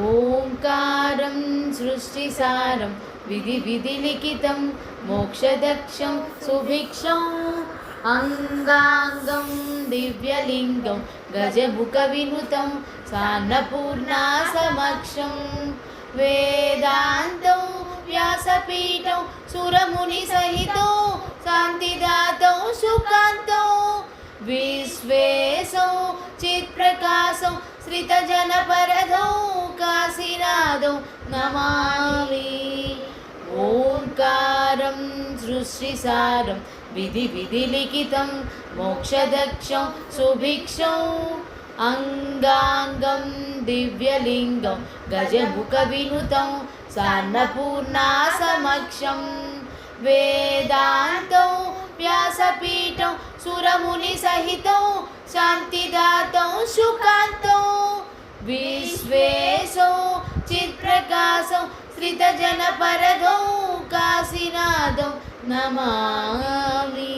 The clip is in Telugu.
ఓంకారం సృష్టిసారం విధి విధి లిఖితం మోక్షదక్షం సుభిక్షం. అంగాంగం దివ్యలింగం గజముఖ వినుతం సాన్నపూర్ణా సమక్షం. వేదాంతం వ్యాసపీఠం సురముని సహితం శాంతిదాతం సుకాంతం విశ్వేశం చిత్ప్రకాశం శ్రితజనపరదౌ కాశీనాథం నమామి. ఓంకారం సృష్టిసారం. విధి విధి లిఖితం. మోక్షదక్షం సుభిక్షం. అంగాంగం దివ్యలింగం. గజముఖ వినుతం. సాన్నపూర్ణా సమక్షం. వేదాంతం వ్యాసపీఠం. సురముని సహితం. శాంతిదాతం సుఖాంతం. విశ్వే విశ్వేశం చిత్ప్రకాశం శ్రితజనపరదౌ కాశీనాథం నమామి.